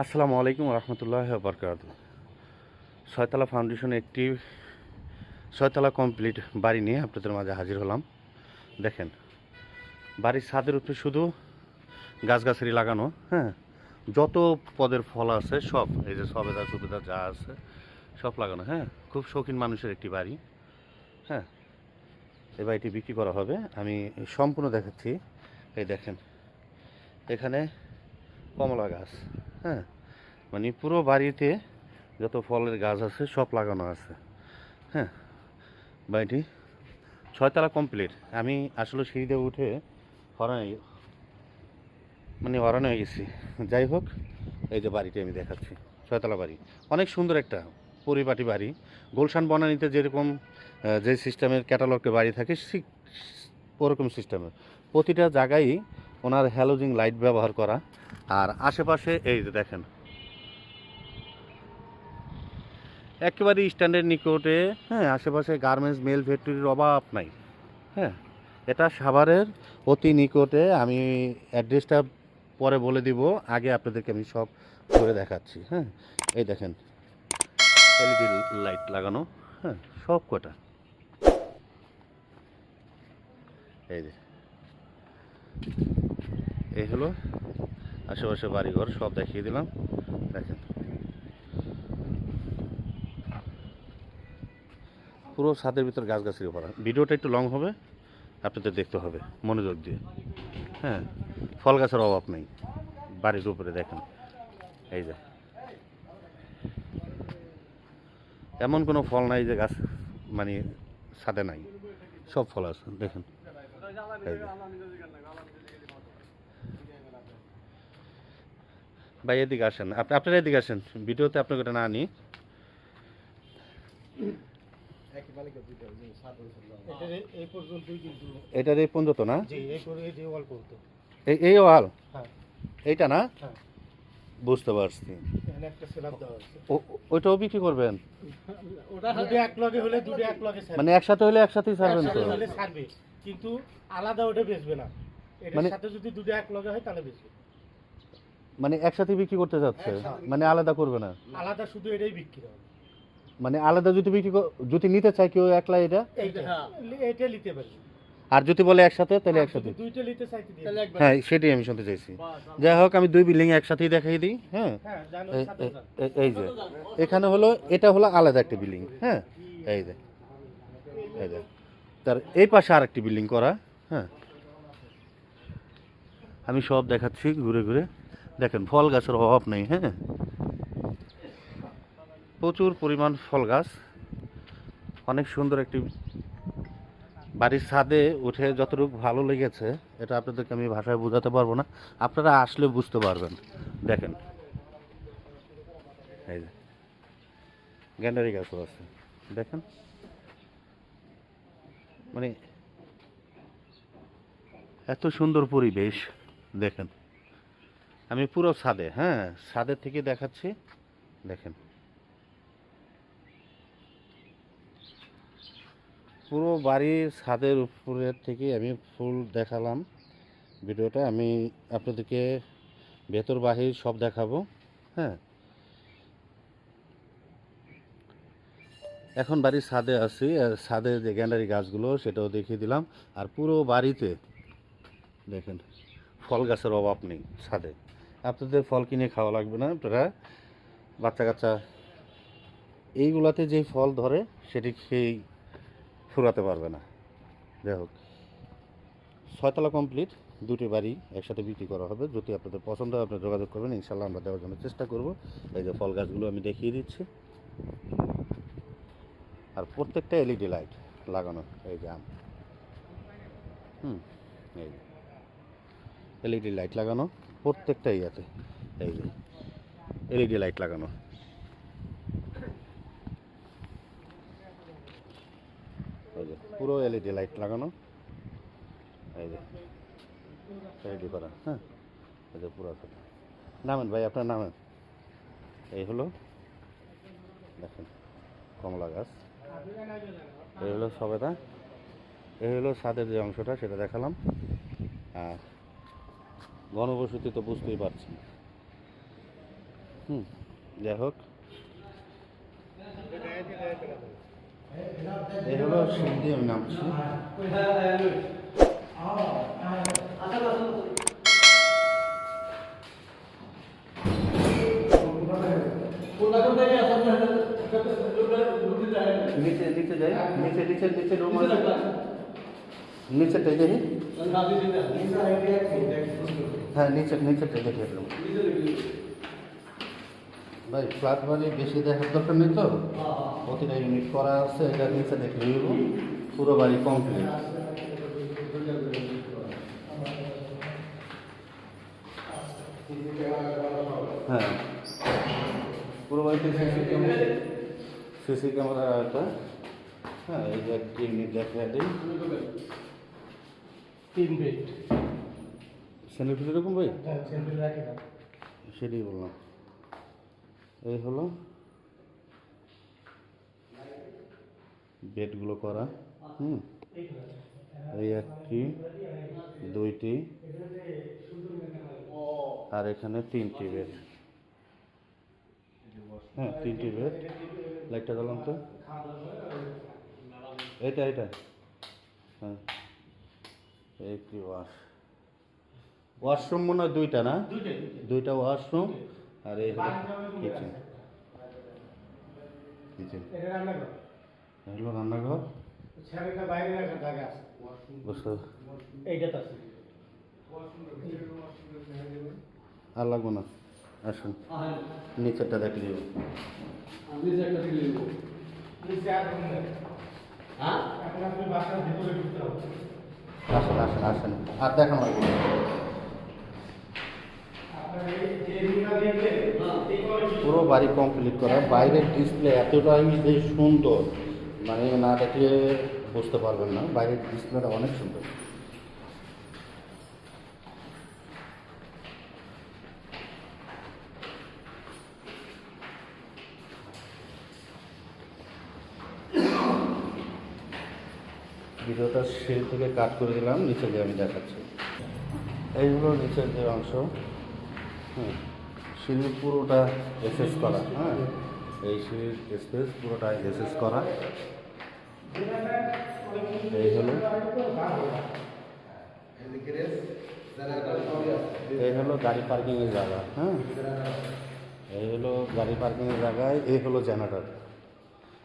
আসসালামু আলাইকুম রহমতুল্লাহ বরকাত। ছয়তলা ফাউন্ডেশন একটি ছয়তলা কমপ্লিট বাড়ি নিয়ে আপনাদের মাঝে হাজির হলাম। দেখেন, বাড়ির ছাদের উপরে শুধু গাছগাছালি লাগানো হ্যাঁ? যত পদের ফল আছে, সব, এই যে সবেদা, সুবেদা যা আছে, সব লাগানো হ্যাঁ? খুব শৌখিন মানুষের একটি বাড়ি হ্যাঁ? এই বাড়িটি বিক্রি করা হবে। আমি সম্পূর্ণ দেখাচ্ছি। এই দেখেন, এখানে কমলা গাছ। হ্যাঁ? মানে পুরো বাড়িতে যত ফলের গাছ আছে, সব লাগানো আছে। হ্যাঁ? বাড়িটি ছয়তলা কমপ্লিট আমি আসলে সিঁড়িতে উঠে হরান মানে হরান হয়ে গেছি। যাই হোক, এই যে বাড়িটি আমি দেখাচ্ছি, ছয়তলা বাড়ি। অনেক সুন্দর একটা পরিপাটি বাড়ি। গুলশান বনানীতে যেরকম যে সিস্টেমের ক্যাটালগের বাড়ি থাকে, ঠিক ওরকম সিস্টেমের প্রতিটা জায়গায় ওনার হ্যালোজিং লাইট ব্যবহার করা। আর আশেপাশে এই যে দেখেন। একেবারে স্ট্যান্ডের নিকটে হ্যাঁ আশেপাশে গার্মেন্টস, মেল ফ্যাক্টরির অভাব নাই। হ্যাঁ এটা সাভারের অতি নিকটে। আমি অ্যাড্রেসটা পরে বলে দিব, আগে আপনাদেরকে আমি সব করে দেখাচ্ছি। হ্যাঁ এই দেখেন। এলইডি লাইট লাগানো হ্যাঁ সব কটা এই যে। এই হলো আশেপাশে বাড়িঘর, সব দেখিয়ে দিলাম। দেখেন। পুরো ছাদের ভিতর গাছগাছালি ভরা। ভিডিওটা একটু লং হবে, আপনাদের দেখতে হবে, মনোযোগ দিয়ে। হ্যাঁ ফল গাছের অভাব নেই, বাড়ির উপরে দেখেন। এই যে। এমন কোনো ফল নাই যে গাছ মানে ছাদে নাই। সব ফল আছে, দেখেন। এই যে। ভাই এদিকে আসেন। আপনি আপনারা এদিকে আসেন। ভিডিওতে আপনাকে এটা না নিই এটার এই- পর্যন্ত না? এই ওয়াল? হ্যাঁ। এইটা না? হ্যাঁ। বুঝতে পারছি। ওইটাও বিক্রি করবেন? দুটো এক লগে হলে দুটো এক লগে ছাড়বে। মানে একসাথে হলে একসাথেই ছাড়বেন তো? কিন্তু আলাদা ওটা বেচবে না। মানে- সাথে যদি দুটো এক লগে হয় তাহলে বেচবে। মানে একসাথে বিক্রি করতে যাচ্ছে? মানে আলাদা করবে না? আলাদা শুধু এটাই বিক্রি হবে। মানে আলাদা যদি বিক্রি কর- যদি নিতে চায় কেউ একলা এটা? এটা নিতে পারবে আর যদি বলে একসাথে তাহলে একসাথে। দুইটা নিতে চাইতে দিয়ে দিবে। হ্যাঁ সেটাই আমি শুনতে চাইছি। যাই হোক আমি দুই বিল্ডিং একসাথেই দেখাই দিই হ্যাঁ? হ্যাঁ এই- এই- এই- এই যে এখানে হলো এটা হলো আলাদা একটা বিল্ডিং হ্যাঁ? এই যে এই যে। তার এই পাশে আর একটি বিল্ডিং করা হ্যাঁ? আমি সব দেখাচ্ছি ঘুরে ঘুরে। দেখেন, ফল গাছের অভাব নেই হ্যাঁ? প্রচুর পরিমাণ ফল গাছ। অনেক সুন্দর একটি বাড়ির ছাদে উঠে যতটুকু ভালো লেগেছে, এটা আপনাদেরকে আমি ভাষায় বোঝাতে পারব না। আপনারা আসলে বুঝতে পারবেন। দেখেন। এই যে, গ্যান্ডারি গাছও আছে। দেখেন। মানে এত সুন্দর পরিবেশ, দেখেন। আমি পুরো ছাদে হ্যাঁ ছাদের থেকে দেখাচ্ছি। দেখেন। পুরো বাড়ির ছাদের উপরের থেকে আমি ফুল দেখালাম ভিডিওটা। আমি আপনাদেরকে ভেতর বাহির সব দেখাবো হ্যাঁ। এখন বাড়ির ছাদে আছি, আর ছাদে যে গ্যান্ডারি গাছগুলো সেটাও দেখিয়ে দিলাম। আর পুরো বাড়িতে, দেখেন, ফল গাছের অভাব নেই ছাদে। আপনাদের ফল কিনে খাওয়া লাগবে না আপনারা। বাচ্চা কাচ্চা এইগুলাতে যে ফল ধরে, সেটি খেয়েই ফুরাতে পারবে না। যাই হোক, ছয়তলা কমপ্লিট দুটি বাড়ি একসাথে বিক্রি করা হবে। যদি আপনাদের পছন্দ হয়, আপনারা যোগাযোগ করবেন। ইনশাল্লাহ আমরা দেওয়ার জন্য চেষ্টা করব। এই যে ফল গাছগুলো আমি দেখিয়ে দিচ্ছি। আর প্রত্যেকটা এলইডি লাইট লাগানো, এই যে আম। হুম, এই এলইডি লাইট লাগানো। প্রত্যেকটা ইয়াতে, এই যে এলইডি লাইট লাগানো। এই যে, পুরো এলইডি লাইট লাগানো। এই যে রেডি করা হ্যাঁ? এই যে পুরো। নামেন ভাই, আপনার নামেন। এই হলো, দেখেন, কমলা গাছ। এই হলো সবেদা। এই হলো ছাদের যে অংশটা, সেটা দেখালাম। আর ঘনবসতি তো বুঝতেই পারছি। হুম, যাই হোক। এই হলো সিঁড়ি দিয়ে আমি নামছি। নিচে নিচে যাই, নিচে নিচে নিচে রুম নিচে দেখি হ্যাঁ নিচে নিচে দেখে দেখলাম ভাই ফ্ল্যাট বাড়ি বেশি দেখার দরকার নেই তো? প্রতিটা ইউনিট করা আছে, এটা নিচে দেখে নিব পুরো বাড়ি কমপ্লিট হ্যাঁ। পুরো বাড়িতে সিসি ক্যামেরা সিসি ক্যামেরা একটা হ্যাঁ এই যে ইউনিট দেখা দিই। তিন বেড স্যানিটারি এরকম ভাই? হ্যাঁ সেটাই বললাম। এই হলো বেডগুলো করা হুম? এই একটি দুইটি আর এখানে তিনটি বেড। হ্যাঁ তিনটি বেড। লাইটটা দিলাম তো। এইটা এইটা। হ্যাঁ একটি ওয়াশ। ওয়াশরুম মনে হয় দুইটা না? দুইটা ওয়াশরুম আর এই হলো কিচেন কিচেন এটা রান্নাঘর। আর লাগবে না। আসুন। নিচেরটা দেখে হবে। আসেন আসেন আসেন। আর দেখানো লাগবে না। আপনার এই যে রুমটা দেখলেন এই কলেজে পুরো বাড়ি কমপ্লিট করা। বাইরের ডিসপ্লে এতটাই যে সুন্দর। মানে না দেখলে বুঝতে পারবেন না। বাইরের ডিসপ্লেটা অনেক সুন্দর। ভিডিওটা সিঁড়ি থেকে কাট করে দিলাম। নিচে দিয়ে আমি দেখাচ্ছি। এই হলো নিচের যে অংশ। হুম সিঁড়ি পুরোটা এসএস করা হ্যাঁ? এই সিঁড়ির স্পেস পুরোটা এসএস করা। এই হলো এই হলো গাড়ি পার্কিংয়ের জায়গা হ্যাঁ? এই হলো গাড়ি পার্কিংয়ের জায়গায়, এই হলো জেনারেটর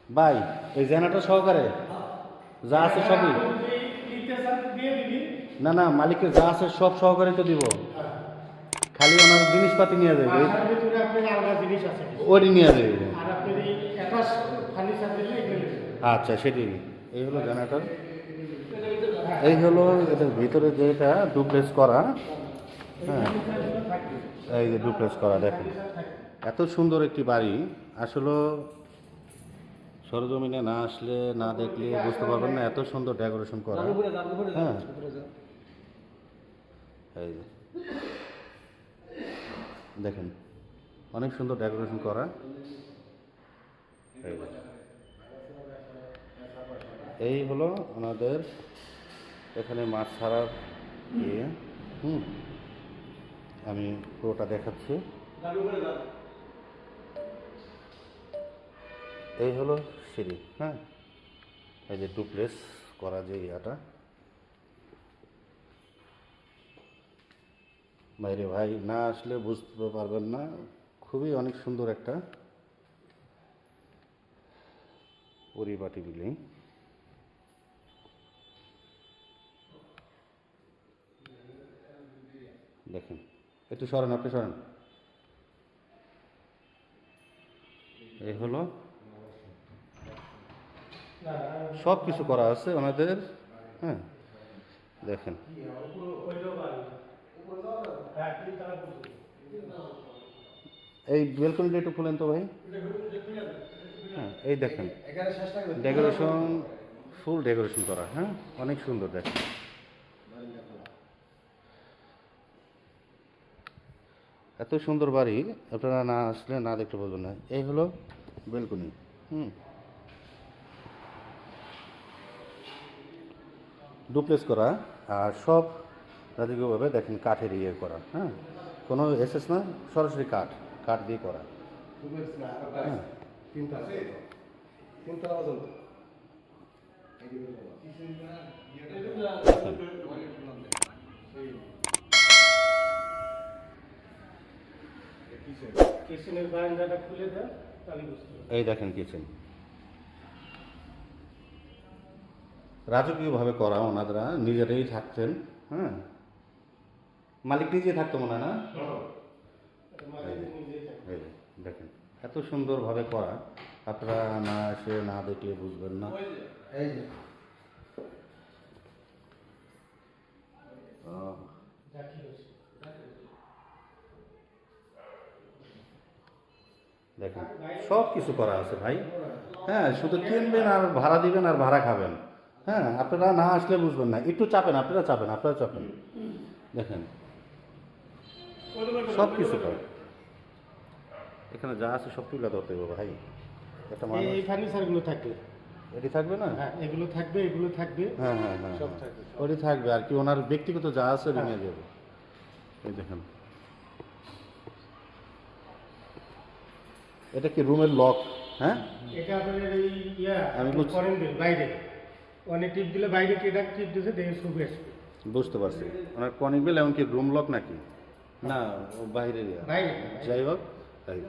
ভাই, এই জেনারেটর সহকারে, যা আছে সবই। না না মালিকের যা আছে সব সহকারে তো দিব। খালি ওনার জিনিসপাতি নিয়ে যাবে বাসার ভিতরে আপনার আলাদা জিনিস আছে। কিছু। ওটি নিয়ে যাবে। আচ্ছা সেটি। এই হলো জেনারেটর। এই হলো এটার ভিতরে যেটা ডুপ্লেস করা। হ্যাঁ। এই যে ডুপ্লেস করা দেখেন। এত সুন্দর একটি বাড়ি। আসলে সরজমিনে না আসলে না দেখলে বুঝতে পারবেন না এত সুন্দর ডেকোরেশন করা। হ্যাঁ। এই যে। দেখেন, অনেক সুন্দর ডেকোরেশন করা। এই হলো ওনাদের এখানে মাছ ছাড়ার ইয়ে। হুম, আমি পুরোটা দেখাচ্ছি। এই হলো সিঁড়ি হ্যাঁ? এই যে ডুপ্লেস করা যে ইয়াটা। বাইরে ভাই, না আসলে বুঝতে পারবেন না। খুবই অনেক সুন্দর একটা পরিপাটি বিল্ডিং। দেখেন, একটু সরেন, আপনি সরেন। এই হলো সব কিছু করা আছে ওনাদের হ্যাঁ। দেখেন ওইটাও বাড়ি। হ্যাঁ, তিনতলা পর্যন্ত। এই বেলকনিটা একটু খুলেন তো ভাই। হ্যাঁ এই দেখেন। ডেকোরেশন ফুল ডেকোরেশন করা হ্যাঁ? অনেক সুন্দর দেখেন। এত সুন্দর বাড়ি, আপনারা না আসলে না দেখতে পারবেন না। এই হলো বেলকনি হুম। ডুপ্লেস করা, আর সব রাজকীয়ভাবে দেখেন কাঠের ইয়ে করা হ্যাঁ? কোনো এসেস না সরাসরি কাঠ কাঠ দিয়ে করা। হ্যাঁ। এই দেখেন কিচেন। রাজকীয়ভাবে করা ওনারা নিজেরাই থাকতেন হ্যাঁ? মালিক নিজে থাকতো মনে হয় না? দেখেন এত সুন্দরভাবে করা আপনারা না এসে না দেখলে বুঝবেন না। এই যে। দেখেন সব কিছু করা আছে ভাই। হ্যাঁ শুধু কিনবেন আর ভাড়া দিবেন আর ভাড়া খাবেন। হ্যাঁ আপনারা না আসলে বুঝবেন না। একটু চাপেন আপনারা চাপেন আপনারা চাপেন। দেখেন সব কিছু করে। এখানে যা আছে সব তুলে ধরতে হবে ভাই। একটা এই- ফার্নিচারগুলো থাকবে। এটি থাকবে না? হ্যাঁ এগুলো থাকবে এগুলো থাকবে। হ্যাঁ হ্যাঁ হ্যাঁ সব হ্যাঁ। থাকবে। ওটি থাকবে আর কি ওনার ব্যক্তিগত যা আছে ওটি নিয়ে যাবে। এই দেখেন। এটা কি রুমের লক? হ্যাঁ? এটা আপনাদের এই ইয়া আমি। করেন বাইরে। অনেক টিপ দিলে বাইরে কেটা টিপ দিয়েছে দেখে শুভে আসবে। বুঝতে পারছি। ওনার কনিক বিল এমনকি রুম লক নাকি? না ও বাইরে বাইরে যাই হোক তাই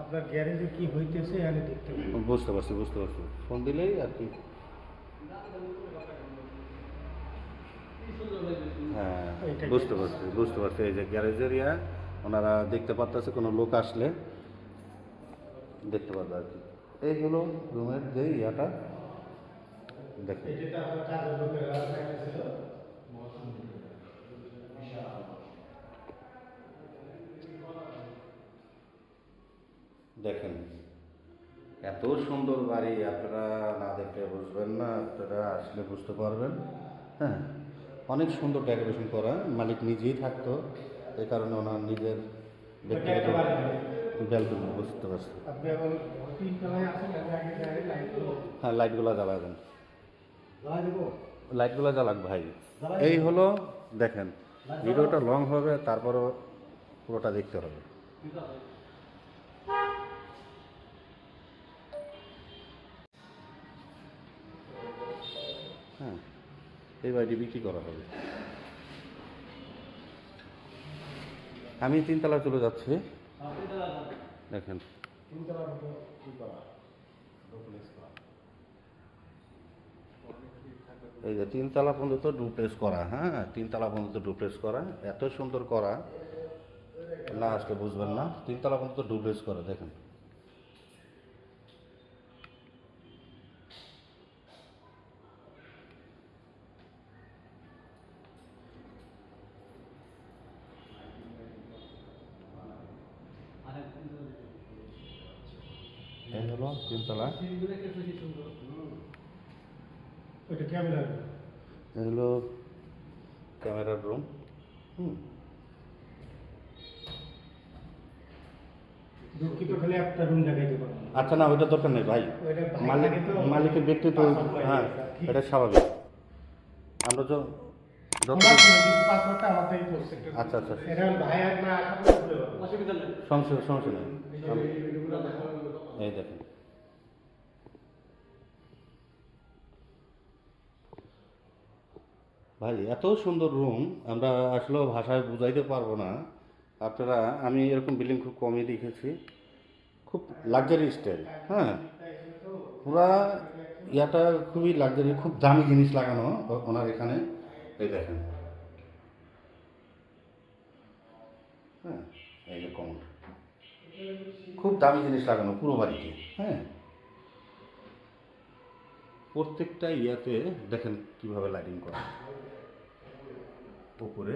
আপনার গ্যারেজে কি হইতেছে এখানে দেখতে হবে বুঝতে পারছি বুঝতে পারছি ফোন দিলেই আর কি হ্যাঁ এইটাই। বুঝতে পারছি বুঝতে পারছি এই যে গ্যারেজের ইয়া ওনারা দেখতে পারতেছে কোনো লোক আসলে দেখতে পারবে আর কি এই হলো রুমের যে ইয়াটা দেখেন এই যেটা আপনার কাজের লোকের রাস্তায় ছিল দেখেন এত সুন্দর বাড়ি আপনারা না দেখলে বুঝবেন না আপনারা আসলে বুঝতে পারবেন। হ্যাঁ অনেক সুন্দর ডেকোরেশন করা মালিক নিজেই থাকতো এই কারণে ওনার নিজের ব্যক্তিগত ব্যালকনি বুঝতে পারছি। হ্যাঁ লাইটগুলো জ্বালা দেন। লাইটগুলো জ্বালাক ভাই। এই হলো দেখেন ভিডিওটা লং হবে তারপরও পুরোটা দেখতে হবে। হ্যাঁ এই বাড়িটি বিক্রি করা হবে। আমি তিনতলা চলে যাচ্ছি। দেখেন। এই যে তিনতলা পর্যন্ত ডুপ্লেস করা হ্যাঁ তিনতলা পর্যন্ত ডুপ্লেস করা, এত সুন্দর করা। না আসলে বুঝবেন না, তিনতলা পর্যন্ত ডুপ্লেস করা, দেখেন। তিনতলা হলো ক্যামেরার রুম হুম আচ্ছা না ওইটা দরকার নেই ভাই মালিক তো। মালিকের ব্যক্তিত্ব পাসওয়ার্ড লাগে, হ্যাঁ। এটা স্বাভাবিক আমরা তো করছে আচ্ছা আচ্ছা সমস্যা সমস্যা নেই এই- দেখানো ভাই, এত সুন্দর রুম আমরা আসলে ভাষায় বুঝাইতে পারব না। আপনারা, আমি এরকম বিল্ডিং খুব কমই দেখেছি। খুব লাক্সারি স্টাইল হ্যাঁ? পুরা ইয়াটা খুবই লাক্সারি খুব দামি জিনিস লাগানো ওনার এখানে। এই দেখেন। হ্যাঁ এই যে কমন খুব দামি জিনিস লাগানো পুরো বাড়িতে হ্যাঁ? প্রত্যেকটা ইয়াতে দেখেন কীভাবে লাইটিং করা উপরে।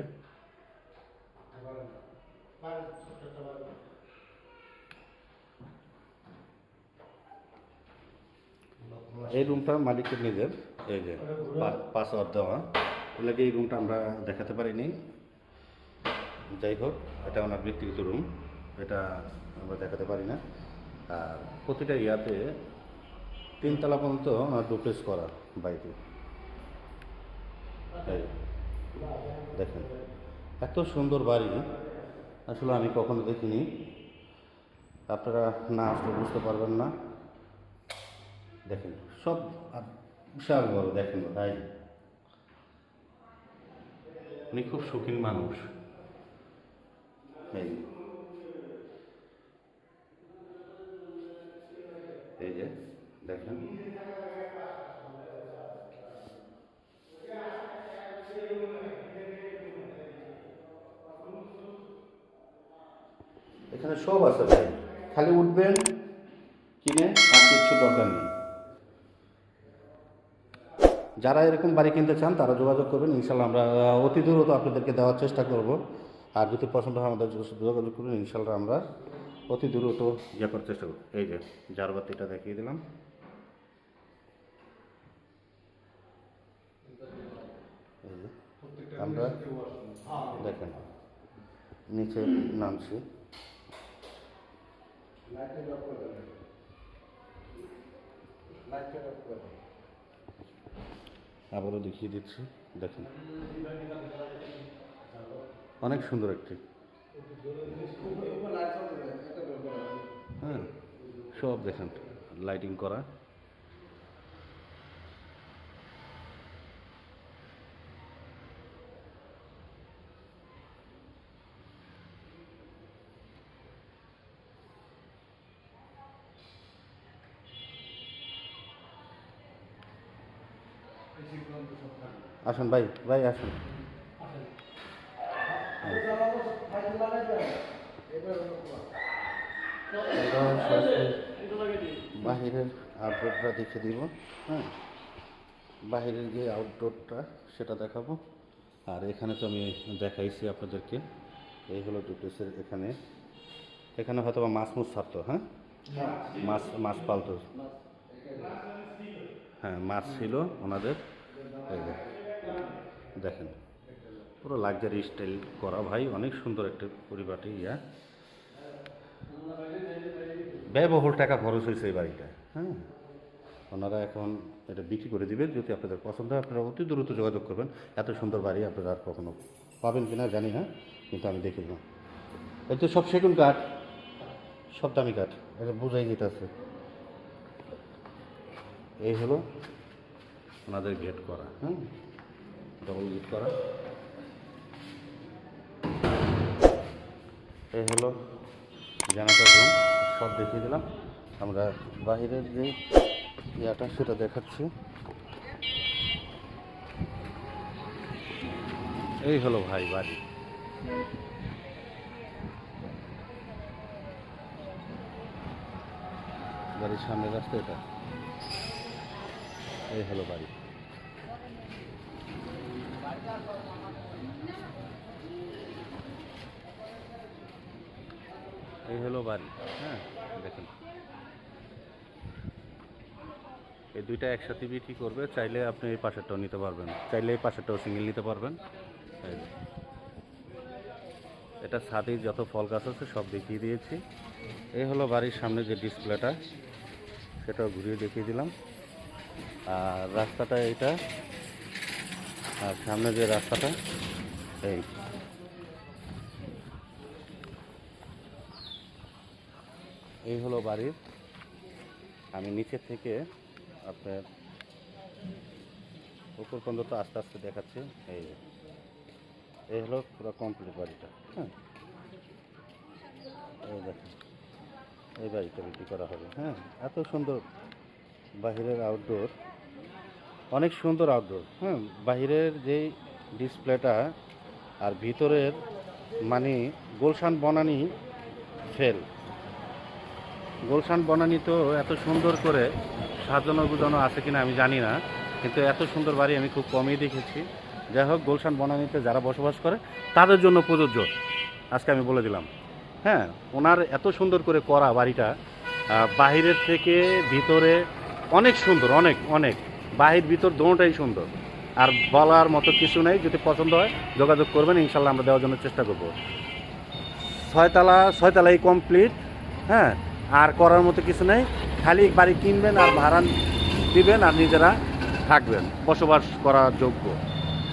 এই রুমটা মালিকের নিজের, এই যে পাসওয়ার্ড দেওয়া। ওনাকে এই রুমটা আমরা দেখাতে পারিনি। যাই হোক, এটা ওনার ব্যক্তিগত রুম এটা আমরা দেখাতে পারি না। আর প্রতিটা ইয়াতে তিনতলা পর্যন্ত ওনার ডুপ্লেস করা বাড়িতে দেখেন, এত সুন্দর বাড়ি, আসলে আমি কখনো দেখিনি। আপনারা না আসলে বুঝতে পারবেন না। দেখেন, সব বিশাল বড়, দেখেন ভাই উনি খুব শৌখিন মানুষ। এই যে দেখেন। এখানে সব আছে ভাই। খালি উঠবেন, কিনে আর কিচ্ছু দরকার নেই। যারা এরকম বাড়ি কিনতে চান, তারা যোগাযোগ করবেন। ইনশাল্লাহ আমরা অতি দ্রুত আপনাদেরকে দেওয়ার চেষ্টা করব। আর যদি পছন্দ হয় আমাদের যোগাযোগ করবেন ইনশাল্লাহ আমরা অতি দ্রুত ইয়ে করার চেষ্টা করব। এই যে, জারবাতিটা দেখিয়ে দিলাম এই যে আমরা দেখেন, নিচে নামছি। আবারও দেখিয়ে দিচ্ছি, দেখেন। অনেক সুন্দর একটি। হ্যাঁ সব দেখেন লাইটিং করা। আসুন ভাই ভাই আসুন। বাহিরের আউটডোরটা দেখে দিব হ্যাঁ? বাহিরের যে আউটডোরটা সেটা দেখাবো। আর এখানে তো আমি দেখাইছি আপনাদেরকে, এই হলো ডুপ্লেসের এখানে। এখানে হয়তো মাছ মুছ ছাড়তো হ্যাঁ? মাছ মাছ পালতো। হ্যাঁ মাছ ছিল ওনাদের। এই দেখেন, পুরো লাক্সারি স্টাইল করা। ভাই, অনেক সুন্দর একটা পরিপাটি, ইয়া। ব্যয়বহুল টাকা খরচ হয়েছে এই বাড়িটা হ্যাঁ? ওনারা এখন এটা বিক্রি করে দিবেন, যদি আপনাদের পছন্দ হয়, আপনারা অতি দ্রুত যোগাযোগ করবেন। এত সুন্দর বাড়ি আপনারা আর কখনো পাবেন কিনা জানি না, কিন্তু আমি দেখে দিলাম এই তো সব সেগুন কাঠ, সব দামি কাঠ এটা বোঝাই যেতেছে এই হলো ওনাদের গেট করা হ্যাঁ? ডবল গেট করা। এই হলো জানাটার রুম সব দেখিয়ে দিলাম। আমরা বাহিরের যে ইয়াটা সেটা দেখাচ্ছি। এই হলো ভাই বাড়ি। বাড়ির সামনে রাস্তা এটা। এই হলো বাড়ি এই হলো বাড়ি। হ্যাঁ দেখেন। এই দুইটা একসাথে বিক্রি করবে, চাইলে আপনি এই পাশেরটাও নিতে পারবেন। চাইলে এই পাশেরটাও সিঙ্গেল নিতে পারবেন। এটা ছাদে যত ফল গাছ আছে সব দেখিয়ে দিয়েছি। এই হলো বাড়ির সামনে যে ডিসপ্লেটা সেটাও ঘুরিয়ে দেখিয়ে দিলাম। আর রাস্তাটা এইটা। আর সামনে যে রাস্তাটা, এই এই হলো বাড়ির। আমি নিচে থেকে আপনার উপর পর্যন্ত তো আস্তে আস্তে দেখাচ্ছি। এই এই হলো পুরো কমপ্লিট বাড়িটা হ্যাঁ? এই দেখেন, এই বাড়িটা বিক্রি করা হবে হ্যাঁ? এত সুন্দর বাহিরের আউটডোর অনেক সুন্দর আউটডোর হ্যাঁ? বাহিরের যেই ডিসপ্লেটা আর ভিতরের মানে গোলশান বনানি ফেল গোলশান বনানি তো এত সুন্দর করে সাজানো গুজানো আছে কিনা আমি জানি না, কিন্তু এত সুন্দর বাড়ি আমি খুব কমই দেখেছি। যাই হোক, গোলশান বনানিতে যারা বসবাস করে, তাদের জন্য প্রযোজ্য। আজকে আমি বলে দিলাম। হ্যাঁ ওনার এত সুন্দর করে করা বাড়িটা বাহিরের থেকে ভিতরে অনেক সুন্দর, অনেক অনেক। বাহির, ভিতর দোনোটাই সুন্দর। আর বলার মতো কিছু নেই, যদি পছন্দ হয়, যোগাযোগ করবেন, ইনশাল্লাহ আমরা দেওয়ার জন্য চেষ্টা করব। ছয়তলা, ছয়তলাই কমপ্লিট হ্যাঁ। আর করার মতো কিছু নেই। খালি বাড়ি কিনবেন আর ভাড়া দিবেন আর নিজেরা থাকবেন, বসবাস করার যোগ্য।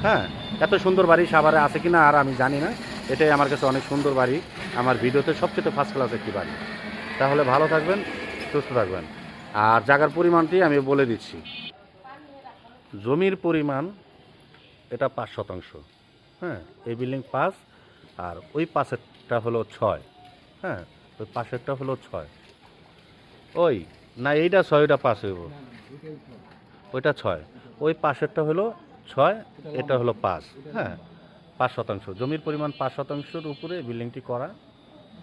হ্যাঁ এত সুন্দর বাড়ি সাভারে আছে কিনা আর আমি জানি না। এটাই আমার কাছে অনেক সুন্দর বাড়ি। আমার ভিডিওতে সবচেয়ে ফার্স্ট ক্লাস একটি বাড়ি। তাহলে ভালো থাকবেন, সুস্থ থাকবেন। আর জায়গার পরিমাণটি আমি বলে দিচ্ছি। জমির পরিমাণ এটা পাঁচ শতাংশ। হ্যাঁ এই বিল্ডিং পাঁচ আর ওই পাশেরটা হলো ছয়। হ্যাঁ ওই পাশেরটা হলো ছয়। ওই, না, এইটা ছয়, ওইটা পাঁচ হইব। ওইটা ছয়। ওই পাশেরটা হলো ছয়, এটা হলো পাঁচ হ্যাঁ পাঁচ শতাংশ। জমির পরিমাণ পাঁচ শতাংশের উপরে বিল্ডিংটি করা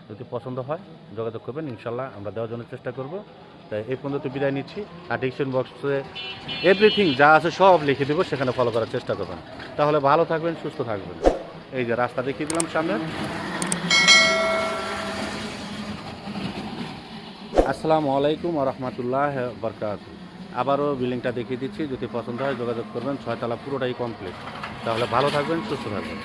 যদি পছন্দ হয়, যোগাযোগ করবেন, ইনশাল্লাহ আমরা দেওয়ার জন্য চেষ্টা করব। তাই এই পর্যন্ত বিদায় নিচ্ছি আর ডিসক্রিপশন বক্সে এভরিথিং যা আছে সব লিখে দেবো, সেখানে ফলো করার চেষ্টা করবেন। তাহলে ভালো থাকবেন, সুস্থ থাকবেন। এই যে রাস্তা দেখিয়ে দিলাম সামনে। আসসালামু আলাইকুম রহমতুল্লাহ বরকাত। আবারও বিল্ডিংটা দেখিয়ে দিচ্ছি। যদি পছন্দ হয় যোগাযোগ করবেন, ছয়তলা পুরোটাই কমপ্লিট। তাহলে ভালো থাকবেন, সুস্থ থাকবেন।